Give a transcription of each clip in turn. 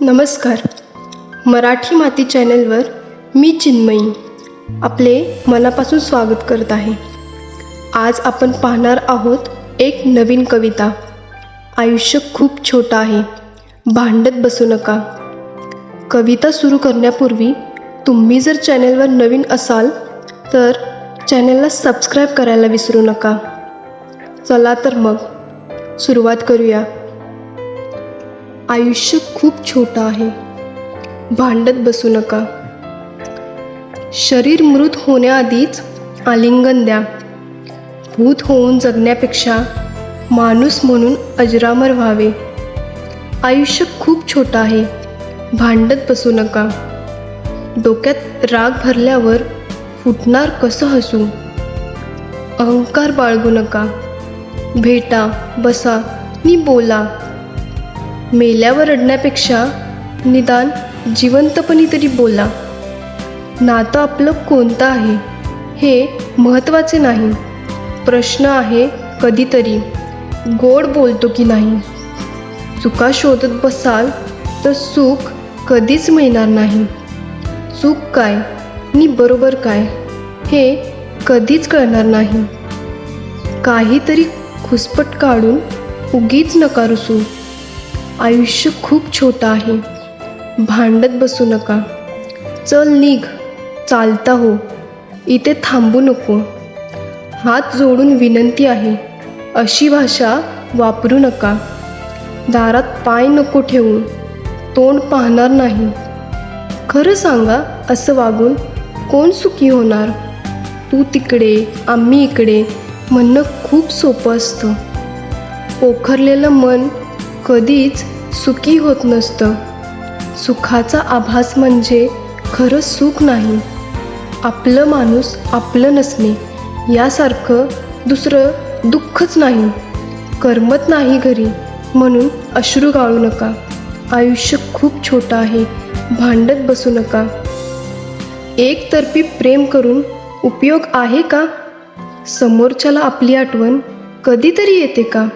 नमस्कार. मराठी माती चॅनलवर मी चिन्मयी आपले मनापासून स्वागत करत आहे. आज आपण पाहणार आहोत एक नवीन कविता. आयुष्य खूप छोटं आहे. भांडत बसू नका. कविता सुरू करण्यापूर्वी तुम्ही जर चॅनलवर नवीन असाल तर चॅनलला सबस्क्राईब करायला विसरू नका. चला तर मग सुरुवात करूया. आयुष्य खूप छोटं आहे. भांडत बसू नका. शरीर मृत होण्याआधीच आलिंगन द्या. भूत होऊन जगण्यापेक्षा माणूस म्हणून अजरामर व्हावे. आयुष्य खूप छोटं आहे. भांडत बसू नका. डोक्यात राग भरल्यावर फुटणार कसं हसू? अहंकार बाळगू नका. भेटा बसा नि बोला. मेल्यावर रडण्यापेक्षा निदान जिवंतपणी तरी बोला. नातं आपलं कोणतं आहे हे महत्त्वाचे नाही. प्रश्न आहे कधीतरी. गोड बोलतो की नाही? चुका शोधत बसाल तर सुख कधीच मिळणार नाही. चूक काय? नी बरोबर काय? हे कधीच कळणार नाही. काहीतरी खुसपट काढून उगीच नका रुसू आयुष्य खूप छोटं आहे. भांडत बसू नका. चल निघ. चालता हो. इथे थांबू नको. हात जोडून विनंती आहे. अशी भाषा वापरू नका. दारात पाय नको ठेवून. तोंड पाहणार नाही. खरं सांगा असं वागून कोण सुखी होणार? तू तिकडे आम्ही इकडे म्हणणं खूप सोपं असतं. पोखरलेलं मन कधीच सुखी होत नसतं. सुखाचा आभास म्हणजे खरं सुख नाही. आपलं माणूस आपलं नसणे यासारखं दुसरं दुःखच नाही. करमत नाही घरी म्हणून अश्रू गाळू नका. आयुष्य खूप छोटं आहे भांडत बसू नका. एकतर्फी प्रेम करून उपयोग आहे का? समोरच्याला आपली आठवण कधीतरी येते का?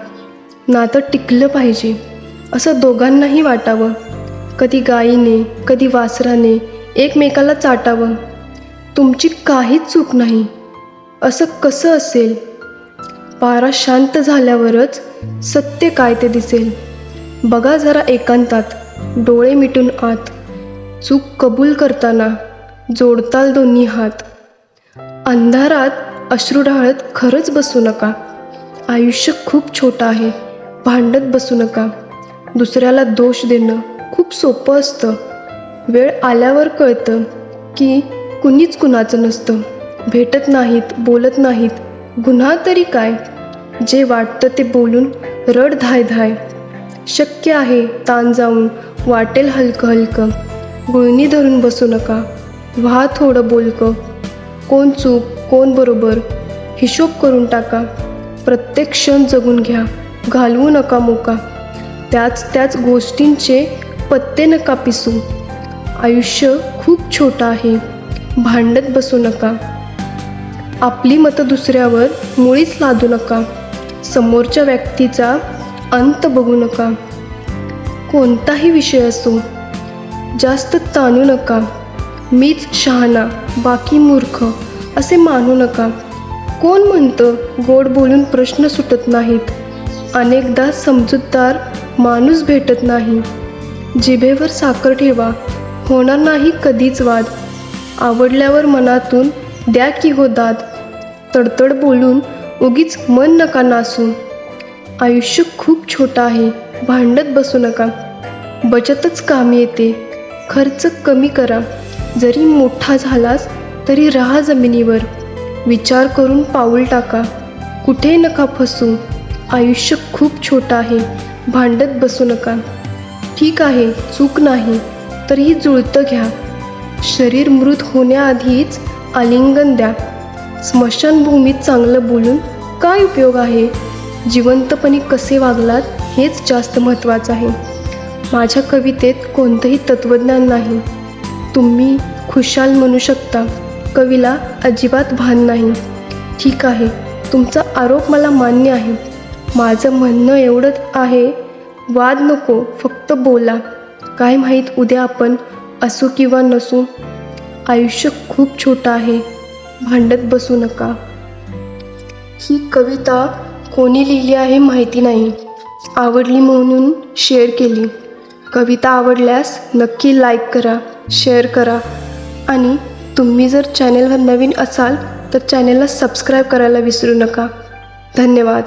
नातं टिकलं पाहिजे. असं दोघांनाही वाटावं. कधी गाईने कधी वासराने एकमेकाला चाटावं. तुमची काहीच चूक नाही. असं कसं असेल? पारा शांत झाल्यावरच सत्य काय ते दिसेल. बघा जरा एकांतात डोळे मिटून आत. चूक कबूल करताना जोडताल दोन्ही हात. अंधारात अश्रू ढाळत खरंच बसू नका. आयुष्य खूप छोटं आहे. भांडत बसू नका. दुसऱ्याला दोष देणं खूप सोपं असतं. वेळ आल्यावर कळतं की कुणीच कुणाचं नसतं. भेटत नाहीत बोलत नाहीत. गुन्हा तरी काय? जे वाटतं ते बोलून रड धाय धाय. शक्य आहे ताण जाऊन वाटेल हलकं हलकं. गुळणी धरून बसू नका. व्हा थोडं बोलकं. कोण चूक कोण बरोबर हिशोब करून टाका. प्रत्येक क्षण जगून घ्या. घालवू नका मोका. त्याच त्याच गोष्टींचे पत्ते नका पिसू. आयुष्य खूप छोटं आहे. भांडत बसू नका. आपली मतं दुसऱ्यावर मुळीच लादू नका. समोरच्या व्यक्तीचा अंत बघू नका. कोणताही विषय असो जास्त ताणू नका. मीच शहाणा बाकी मूर्ख असे मानू नका. कोण म्हणतं गोड बोलून प्रश्न सुटत नाहीत? अनेकदा समजूतदार माणूस भेटत नाही. जिभेवर साखर ठेवा. होणार नाही कधीच वाद. आवडल्यावर मनातून द्या की हो दाद. तडतड बोलून उगीच मन नका नासून. आयुष्य खूप छोटं आहे. भांडत बसू नका. बचतच कामी येते. खर्च कमी करा. जरी मोठा झालास तरी राहा जमिनीवर. विचार करून पाऊल टाका. कुठे नका फसू. आयुष्य खूप छोटं आहे. भांडत बसू नका. ठीक आहे चूक नाही. तरीही जुळतं घ्या. शरीर मृत होण्याआधीच आलिंगन द्या. स्मशानभूमीत चांगलं बोलून काय उपयोग आहे? जिवंतपणी कसे वागलात हेच जास्त महत्त्वाचं आहे. माझ्या कवितेत कोणतंही तत्त्वज्ञान नाही. तुम्ही खुशाल म्हणू शकता. कवीला अजिबात भान नाही. ठीक आहे तुमचा आरोप मला मान्य आहे. माझं म्हणणं एवढंच आहे. वाद नको फक्त बोला. काय माहीत उद्या आपण असू किंवा नसू. आयुष्य खूप छोटं आहे. भांडत बसू नका. ही कविता कोणी लिहिली आहे माहिती नाही. आवडली म्हणून शेअर केली. कविता आवडल्यास नक्की लाईक करा शेअर करा. आणि तुम्ही जर चॅनेलवर नवीन असाल तर चॅनेलला सबस्क्राईब करायला विसरू नका. धन्यवाद.